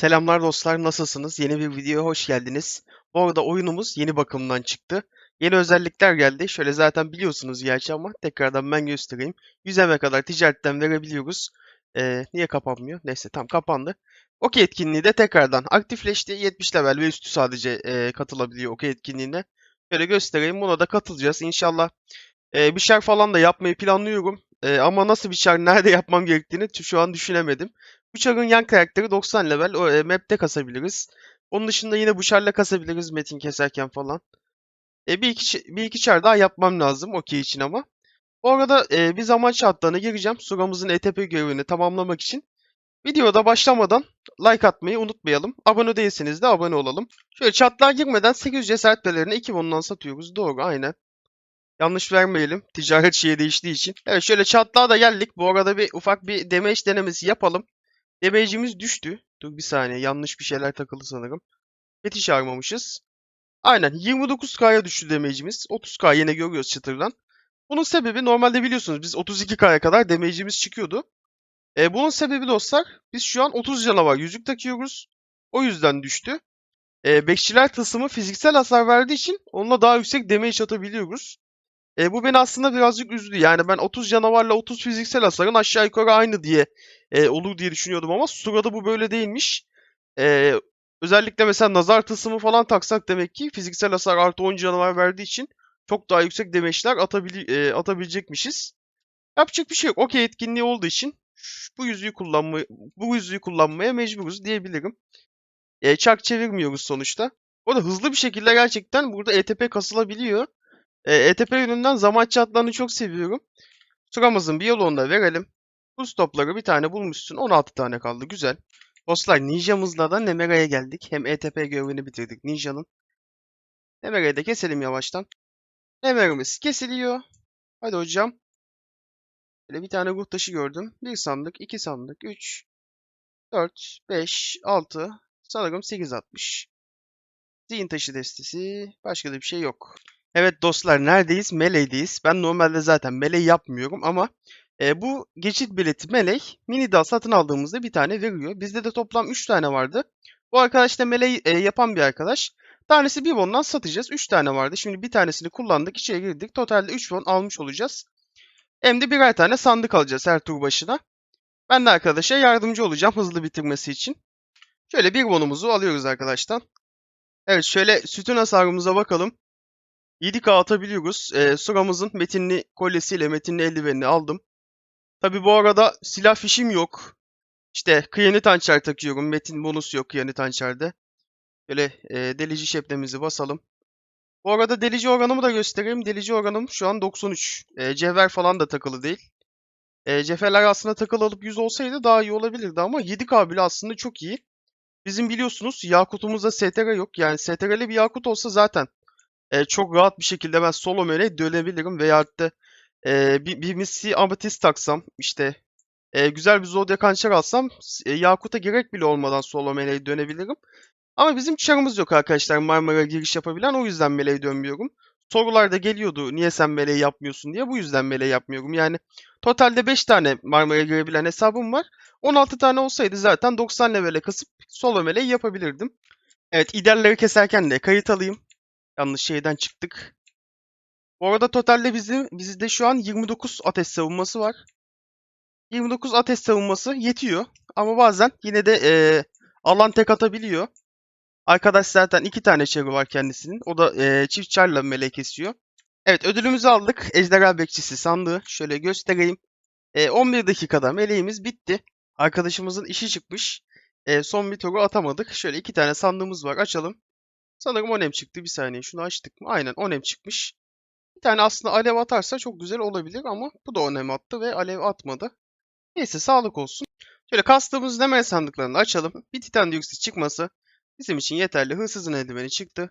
Selamlar dostlar, nasılsınız? Yeni bir videoya hoş geldiniz. Bu arada oyunumuz yeni bakımdan çıktı. Yeni özellikler geldi. Şöyle zaten biliyorsunuz gerçi ama tekrardan ben göstereyim. 100'e kadar ticaretten verebiliyoruz. Ee, niye kapanmıyor? Neyse tam kapandı. Okey etkinliği de tekrardan aktifleşti. 70 level ve üstü sadece e, katılabiliyor okey etkinliğine. Şöyle göstereyim. Buna da katılacağız. İnşallah e, bir şer falan da yapmayı planlıyorum. E, ama nasıl bir şer, nerede yapmam gerektiğini şu an düşünemedim. Bıçak'ın yan karakteri 90 level. O, e, map'te kasabiliriz. Onun dışında yine Bıçar'la kasabiliriz metin keserken falan. E, bir iki, bir iki çar daha yapmam lazım okey için ama. Bu arada e, bir zaman şartlarına gireceğim. Suramızın ETP görevini tamamlamak için. Videoda başlamadan like atmayı unutmayalım. Abone değilseniz de abone olalım. Şöyle çatlağa girmeden 800 cesaret pelerini 2 bondan satıyoruz. Doğru aynen. Yanlış vermeyelim. Ticaret şeye değiştiği için. Evet şöyle çatlağa da geldik. Bu arada bir ufak bir damage denemesi yapalım. Damage'imiz düştü. Dur bir saniye. Yanlış bir şeyler takıldı sanırım. Fetiş armamışız. Aynen 29K'ya düştü damage'imiz. 30K yine görüyoruz çıtırdan. Bunun sebebi normalde biliyorsunuz biz 32K'ya kadar damage'imiz çıkıyordu. E, bunun sebebi dostlar biz şu an 30 canavar yüzük takıyoruz. O yüzden düştü. E, bekçiler tılsımı fiziksel hasar verdiği için onunla daha yüksek damage atabiliyoruz. E, bu beni aslında birazcık üzdü. Yani ben 30 canavarla 30 fiziksel hasarın aşağı yukarı aynı diye e, olur diye düşünüyordum ama Sura'da bu böyle değilmiş. E, özellikle mesela nazar tılsımı falan taksak demek ki fiziksel hasar artı 10 canavar verdiği için çok daha yüksek demeçler atabili e, atabilecekmişiz. Yapacak bir şey yok. Okey etkinliği olduğu için bu yüzüğü kullanma bu yüzüğü kullanmaya mecburuz diyebilirim. E, çark çevirmiyoruz sonuçta. O da hızlı bir şekilde gerçekten burada ETP kasılabiliyor. E, ETP yönünden zaman çatlarını çok seviyorum. Sıramızın bir yolunu da verelim. Bu stopları bir tane bulmuşsun. 16 tane kaldı. Güzel. Dostlar Ninja'mızla da Nemera'ya geldik. Hem ETP görevini bitirdik Ninja'nın. Nemera'yı da keselim yavaştan. Nemera'mız kesiliyor. Hadi hocam. Böyle bir tane ruh taşı gördüm. Bir sandık, iki sandık, 3, 4, 5, 6, sanırım 8 atmış. Zihin taşı destesi. Başka da bir şey yok. Evet dostlar neredeyiz? Meleğdeyiz. Ben normalde zaten meleği yapmıyorum ama e, bu geçit bileti melek mini dal satın aldığımızda bir tane veriyor. Bizde de toplam 3 tane vardı. Bu arkadaş da meleği e, yapan bir arkadaş. Tanesi bir bondan satacağız. 3 tane vardı. Şimdi bir tanesini kullandık. içeri girdik. Totalde 3 bon almış olacağız. Hem de birer tane sandık alacağız her tur başına. Ben de arkadaşa yardımcı olacağım hızlı bitirmesi için. Şöyle bir bonumuzu alıyoruz arkadaştan. Evet şöyle sütun hasarımıza bakalım. 7K atabiliyoruz. Ee, sıramızın metinli kolyesiyle metinli eldivenini aldım. Tabi bu arada silah fişim yok. İşte kıyanit hançer takıyorum. Metin bonus yok kıyanit hançerde. Böyle e, delici şeplemizi basalım. Bu arada delici oranımı da göstereyim. Delici oranım şu an 93. E, cevher falan da takılı değil. E, cevherler aslında takılı alıp 100 olsaydı daha iyi olabilirdi ama 7K bile aslında çok iyi. Bizim biliyorsunuz Yakut'umuzda STR yok. Yani STR'li bir Yakut olsa zaten e, çok rahat bir şekilde ben solo meleğe dönebilirim veyahut da e, bir, bir misli ametist taksam işte e, güzel bir zodyak hançer alsam e, Yakut'a gerek bile olmadan solo meleğe dönebilirim. Ama bizim çarımız yok arkadaşlar Marmara giriş yapabilen o yüzden meleğe dönmüyorum. Sorular da geliyordu niye sen meleği yapmıyorsun diye bu yüzden meleği yapmıyorum. Yani totalde 5 tane Marmara'ya girebilen hesabım var. 16 tane olsaydı zaten 90 levele kasıp solo meleği yapabilirdim. Evet iderleri keserken de kayıt alayım. Yanlış şeyden çıktık. Bu arada totalde bizim bizde şu an 29 ateş savunması var. 29 ateş savunması yetiyor. Ama bazen yine de eee, alan tek atabiliyor. Arkadaş zaten iki tane çarı var kendisinin. O da eee, çift çarla meleği kesiyor. Evet ödülümüzü aldık. Ejderha Bekçisi sandığı. Şöyle göstereyim. Eee, 11 dakikada meleğimiz bitti. Arkadaşımızın işi çıkmış. Eee, son bir turu atamadık. Şöyle iki tane sandığımız var. Açalım. Sanırım onem çıktı. Bir saniye şunu açtık mı? Aynen onem çıkmış. Bir tane aslında alev atarsa çok güzel olabilir ama bu da onem attı ve alev atmadı. Neyse sağlık olsun. Şöyle kastığımız demir sandıklarını açalım. Bir titan dioksit çıkması bizim için yeterli. Hırsızın eldiveni çıktı.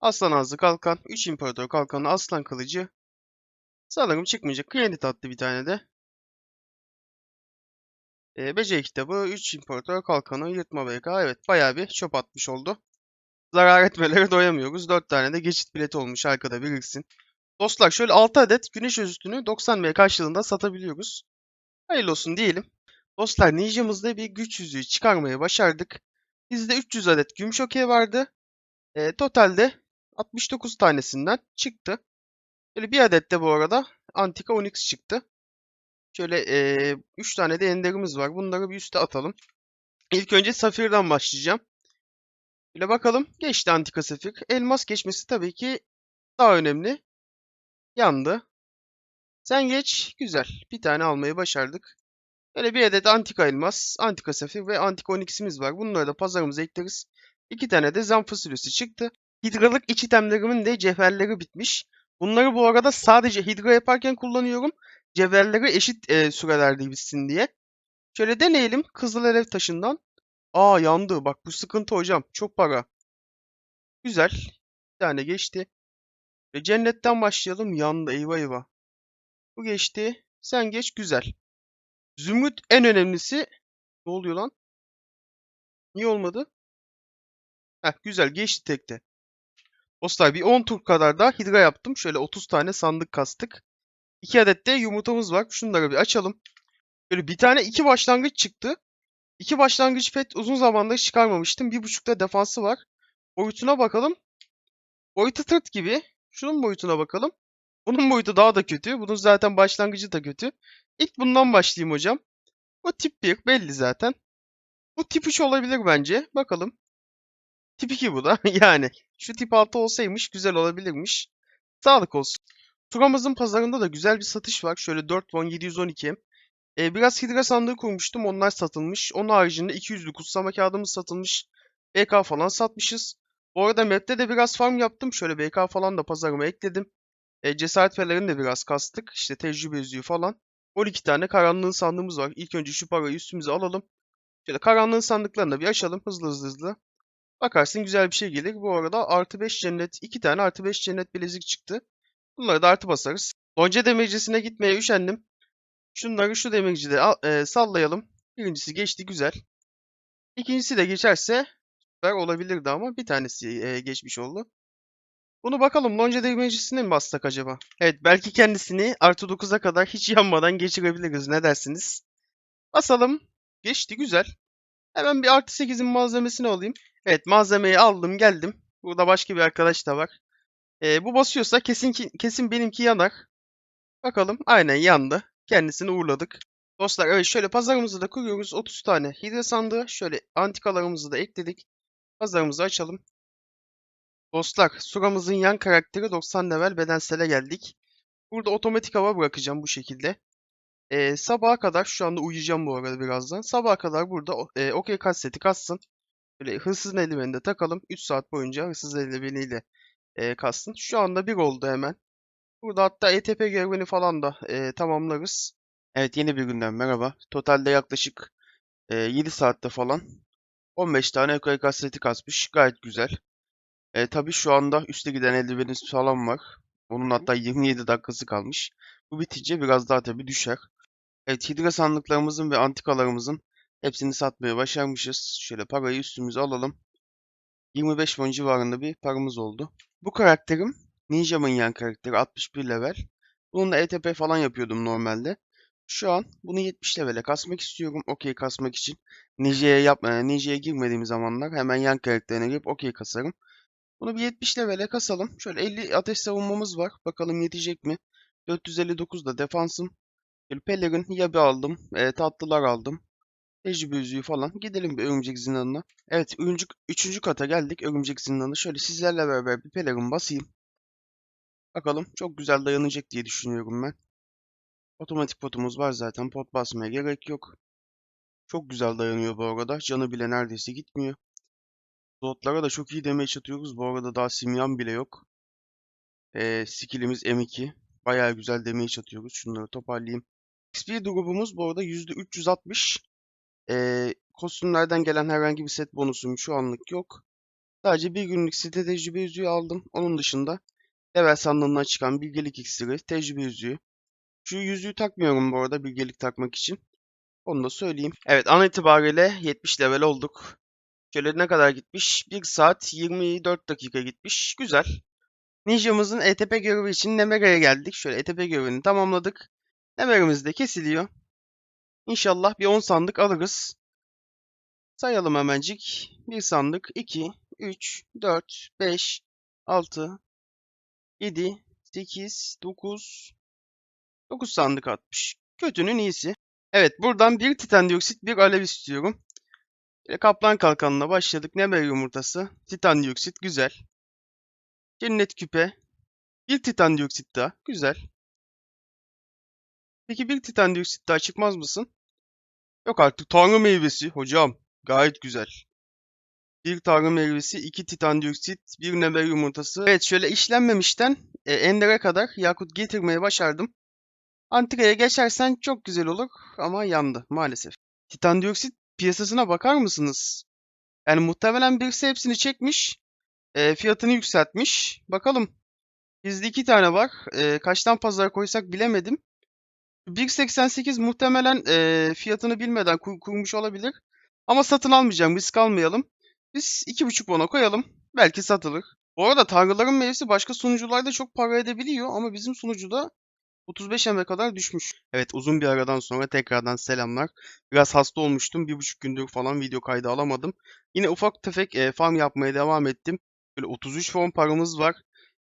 Aslan ağzı kalkan, 3 imparator kalkanı, aslan kılıcı. Sanırım çıkmayacak. Kıyanit attı bir tane de. Ee, beceri kitabı, 3 imparator kalkanı, yırtma BK. Evet bayağı bir çöp atmış oldu. Zarar etmelere doyamıyoruz. 4 tane de geçit bileti olmuş arkada biriksin. Dostlar şöyle 6 adet güneş özütünü 90 M karşılığında satabiliyoruz. Hayırlı olsun diyelim. Dostlar Ninja'mızda bir güç yüzüğü çıkarmayı başardık. Bizde 300 adet gümüş okey vardı. E, totalde 69 tanesinden çıktı. Böyle bir adet de bu arada Antika Onyx çıktı. Şöyle e, 3 tane de enderimiz var. Bunları bir üste atalım. İlk önce Safir'den başlayacağım. Böyle bakalım. Geçti Antika Safir. Elmas geçmesi tabii ki daha önemli. Yandı. Sen geç. Güzel. Bir tane almayı başardık. Böyle bir adet antika elmas, antika safir ve antika onyx'imiz var. Bunları da pazarımıza ekleriz. İki tane de zam fasulyesi çıktı. Hidralık iç itemlerimin de cevherleri bitmiş. Bunları bu arada sadece hidra yaparken kullanıyorum. Cevherleri eşit e, sürelerde bitsin diye. Şöyle deneyelim. Kızıl alev taşından. Aa yandı. Bak bu sıkıntı hocam. Çok para. Güzel. Bir tane geçti. Ve cennetten başlayalım. Yandı. Eyvah eyvah. Bu geçti. Sen geç. Güzel. Zümrüt en önemlisi. Ne oluyor lan? Niye olmadı? Heh, güzel geçti tekte. Dostlar bir 10 tur kadar daha hidra yaptım. Şöyle 30 tane sandık kastık. 2 adet de yumurtamız var. Şunları bir açalım. Böyle bir tane iki başlangıç çıktı. İki başlangıç pet uzun zamandır çıkarmamıştım. Bir buçukta defansı var. Boyutuna bakalım. Boyutu tırt gibi. Şunun boyutuna bakalım. Bunun boyutu daha da kötü. Bunun zaten başlangıcı da kötü. İlk bundan başlayayım hocam. Bu tip 1 belli zaten. Bu tip 3 olabilir bence. Bakalım. Tip 2 bu da. Yani şu tip 6 olsaymış güzel olabilirmiş. Sağlık olsun. Turamızın pazarında da güzel bir satış var. Şöyle 4 won 712. Ee, biraz hidra sandığı kurmuştum. Onlar satılmış. Onun haricinde 200'lü kutsama kağıdımız satılmış. BK falan satmışız. Bu arada map'te de biraz farm yaptım. Şöyle BK falan da pazarıma ekledim. E, cesaret pelerini de biraz kastık. İşte tecrübe yüzüğü falan. 12 tane karanlığın sandığımız var. İlk önce şu parayı üstümüze alalım. Şöyle karanlığın sandıklarını da bir açalım hızlı hızlı hızlı. Bakarsın güzel bir şey gelir. Bu arada artı 5 cennet, 2 tane artı 5 cennet bilezik çıktı. Bunları da artı basarız. Gonca demircisine gitmeye üşendim. Şunları şu demircide al- e, sallayalım. Birincisi geçti güzel. İkincisi de geçerse süper olabilirdi ama bir tanesi e, geçmiş oldu. Bunu bakalım Lonca demircisine mi bassak acaba? Evet belki kendisini artı 9'a kadar hiç yanmadan geçirebiliriz. Ne dersiniz? Basalım. Geçti güzel. Hemen bir artı 8'in malzemesini alayım. Evet malzemeyi aldım geldim. Burada başka bir arkadaş da var. Ee, bu basıyorsa kesin ki, kesin benimki yanar. Bakalım aynen yandı. Kendisini uğurladık. Dostlar evet şöyle pazarımızı da kuruyoruz. 30 tane hidre sandığı. Şöyle antikalarımızı da ekledik. Pazarımızı açalım. Dostlar Suramızın yan karakteri 90 level bedensele geldik. Burada otomatik hava bırakacağım bu şekilde. Ee, sabaha kadar şu anda uyuyacağım bu arada birazdan. Sabaha kadar burada e, okey kaseti kassın. Böyle hırsızın eldiveni de takalım. 3 saat boyunca hırsız eldiveniyle e, kassın. Şu anda 1 oldu hemen. Burada hatta ETP görevini falan da e, tamamlarız. Evet yeni bir günden merhaba. Totalde yaklaşık e, 7 saatte falan 15 tane okey kaseti kasmış. Gayet güzel. E, tabii şu anda üste giden eldivenimiz falan var. Onun hatta 27 dakikası kalmış. Bu bitince biraz daha tabii düşer. Evet, hidra sandıklarımızın ve antikalarımızın hepsini satmaya başarmışız. Şöyle parayı üstümüze alalım. 25 won civarında bir paramız oldu. Bu karakterim Ninja Manyan karakteri 61 level. Bununla ETP falan yapıyordum normalde. Şu an bunu 70 levele kasmak istiyorum. Okey kasmak için. Ninja'ya yapma, Ninja'ya girmediğim zamanlar hemen yan karakterine girip okey kasarım. Bunu bir 70 levele kasalım. Şöyle 50 ateş savunmamız var. Bakalım yetecek mi? 459 da defansım. Şöyle pelerin yabi aldım. E, tatlılar aldım. Tecrübe yüzüğü falan. Gidelim bir örümcek zindanına. Evet, örümcek, üçüncü kata geldik. Örümcek zindanı. Şöyle sizlerle beraber bir pelerin basayım. Bakalım. Çok güzel dayanacak diye düşünüyorum ben. Otomatik potumuz var zaten. Pot basmaya gerek yok. Çok güzel dayanıyor bu arada. Canı bile neredeyse gitmiyor. Slotlara da çok iyi damage atıyoruz. Bu arada daha simyan bile yok. Ee, skillimiz M2. Bayağı güzel damage atıyoruz. Şunları toparlayayım. XP grubumuz bu arada %360. Ee, kostümlerden gelen herhangi bir set bonusum şu anlık yok. Sadece bir günlük site tecrübe yüzüğü aldım. Onun dışında level sandığından çıkan bilgelik iksiri, tecrübe yüzüğü. Şu yüzüğü takmıyorum bu arada bilgelik takmak için. Onu da söyleyeyim. Evet an itibariyle 70 level olduk. Şöyle ne kadar gitmiş? 1 saat 24 dakika gitmiş. Güzel. Ninja'mızın ETP görevi için Nemera'ya geldik. Şöyle ETP görevini tamamladık. Nemera'mız de kesiliyor. İnşallah bir 10 sandık alırız. Sayalım hemencik. 1 sandık, 2, 3, 4, 5, 6, 7, 8, 9, 9 sandık atmış. Kötünün iyisi. Evet buradan bir titan dioksit, bir alev istiyorum. Şöyle kaplan kalkanına başladık. Nemer yumurtası. Titan dioksit güzel. Cennet küpe. Bir titan dioksit daha. Güzel. Peki bir titan dioksit daha çıkmaz mısın? Yok artık tanrı meyvesi hocam. Gayet güzel. Bir tanrı meyvesi, iki titan dioksit, bir neber yumurtası. Evet şöyle işlenmemişten e, endere kadar yakut getirmeyi başardım. Antikaya geçersen çok güzel olur ama yandı maalesef. Titan dioksit piyasasına bakar mısınız? Yani muhtemelen birisi hepsini çekmiş, e, fiyatını yükseltmiş. Bakalım. Bizde iki tane var. E, kaçtan pazara koysak bilemedim. 1.88 muhtemelen e, fiyatını bilmeden kur- kurmuş olabilir. Ama satın almayacağım, risk almayalım. Biz 2.5 bona koyalım. Belki satılır. Bu arada tanrıların meyvesi başka sunucularda çok para edebiliyor ama bizim sunucuda 35 MB kadar düşmüş. Evet uzun bir aradan sonra tekrardan selamlar. Biraz hasta olmuştum. Bir buçuk gündür falan video kaydı alamadım. Yine ufak tefek e, farm yapmaya devam ettim. Böyle 33 form paramız var.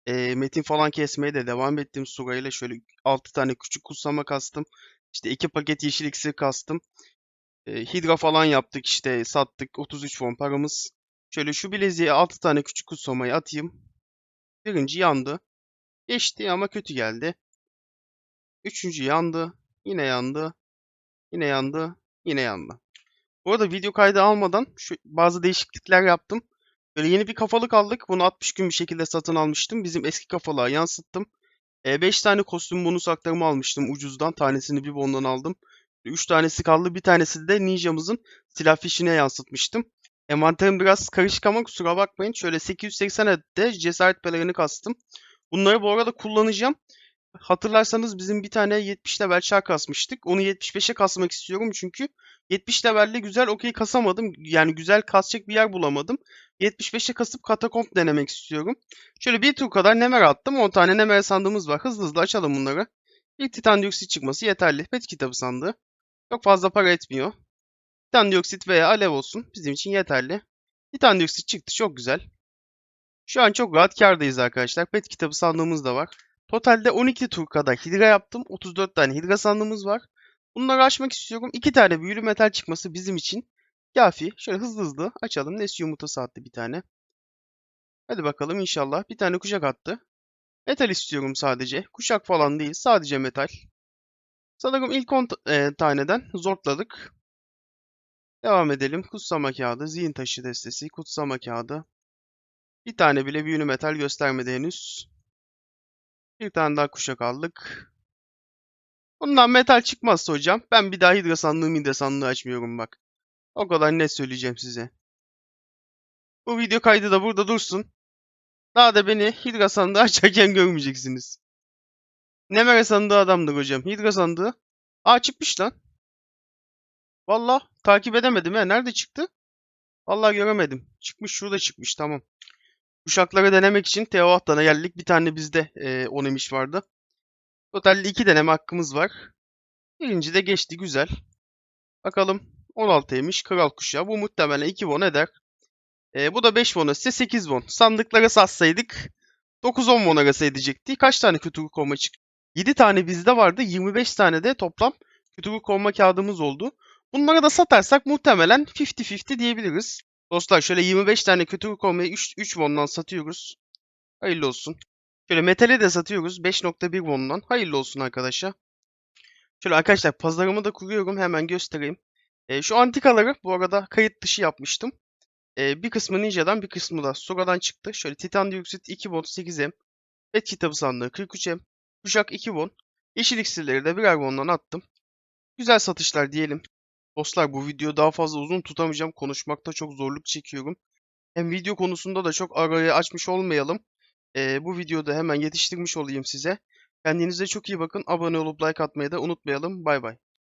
E, metin falan kesmeye de devam ettim Surayla. Şöyle 6 tane küçük kutsama kastım. İşte 2 paket yeşil iksir kastım. E, hidra falan yaptık işte sattık. 33 form paramız. Şöyle şu bileziğe 6 tane küçük kutsamayı atayım. Birinci yandı. Geçti ama kötü geldi. Üçüncü yandı. Yine yandı. Yine yandı. Yine yandı. Bu arada video kaydı almadan şu bazı değişiklikler yaptım. Böyle yeni bir kafalık aldık. Bunu 60 gün bir şekilde satın almıştım. Bizim eski kafalığa yansıttım. 5 tane kostüm bonus aktarımı almıştım ucuzdan. Tanesini bir bondan aldım. 3 tanesi kaldı. Bir tanesi de ninjamızın silah fişine yansıtmıştım. Envanterim biraz karışık ama kusura bakmayın. Şöyle 880 adet de cesaret pelerini kastım. Bunları bu arada kullanacağım. Hatırlarsanız bizim bir tane 70 level çar kasmıştık. Onu 75'e kasmak istiyorum çünkü 70 levelde güzel okey kasamadım. Yani güzel kasacak bir yer bulamadım. 75'e kasıp katakomp denemek istiyorum. Şöyle bir tur kadar nemer attım. 10 tane nemer sandığımız var. Hızlı hızlı açalım bunları. Bir titan dioksit çıkması yeterli. Pet kitabı sandığı. Çok fazla para etmiyor. Titan dioksit veya alev olsun. Bizim için yeterli. Titan dioksit çıktı. Çok güzel. Şu an çok rahat kârdayız arkadaşlar. Pet kitabı sandığımız da var. Totalde 12 tur kadar hidra yaptım. 34 tane hidra sandığımız var. Bunları açmak istiyorum. 2 tane büyülü metal çıkması bizim için kafi. Şöyle hızlı hızlı açalım. Nes yumurtası attı bir tane. Hadi bakalım inşallah. Bir tane kuşak attı. Metal istiyorum sadece. Kuşak falan değil. Sadece metal. Sanırım ilk 10 e, taneden zortladık. Devam edelim. Kutsama kağıdı, zihin taşı destesi, kutsama kağıdı. Bir tane bile büyülü metal göstermedi henüz. Bir tane daha kuşak aldık. Bundan metal çıkmazsa hocam ben bir daha hidra sandığı midra sandığı açmıyorum bak. O kadar net söyleyeceğim size. Bu video kaydı da burada dursun. Daha da beni hidra sandığı açarken görmeyeceksiniz. Nemere sandığı adamdır hocam. Hidra sandığı. Aa çıkmış lan. Valla takip edemedim ya. Nerede çıktı? Vallahi göremedim. Çıkmış şurada çıkmış tamam. Uşakları denemek için Teotihuacan'a geldik. Bir tane bizde e, onemiş vardı. Totalde iki deneme hakkımız var. Birinci de geçti güzel. Bakalım 16'ymış kral kuşağı. Bu muhtemelen 2 won eder. E, bu da 5 won ise 8 won. Sandıkları satsaydık 9-10 won arası edecekti. Kaç tane kötülük kovma çıktı? 7 tane bizde vardı. 25 tane de toplam kötülük kovma kağıdımız oldu. Bunları da satarsak muhtemelen 50-50 diyebiliriz. Dostlar şöyle 25 tane kötülük kovmayı 3, 3 won'dan satıyoruz. Hayırlı olsun. Şöyle metali de satıyoruz 5.1 won'dan. Hayırlı olsun arkadaşlar. Şöyle arkadaşlar pazarımı da kuruyorum hemen göstereyim. E, şu antikaları bu arada kayıt dışı yapmıştım. E, bir kısmı Ninja'dan bir kısmı da Sora'dan çıktı. Şöyle Titan Dioksit 2 won 8M. Pet kitabı sandığı 43M. Kuşak 2 won. Yeşil iksirleri de birer won'dan attım. Güzel satışlar diyelim. Dostlar bu video daha fazla uzun tutamayacağım. Konuşmakta çok zorluk çekiyorum. Hem video konusunda da çok arayı açmış olmayalım. Ee, bu videoda hemen yetiştirmiş olayım size. Kendinize çok iyi bakın. Abone olup like atmayı da unutmayalım. Bay bay.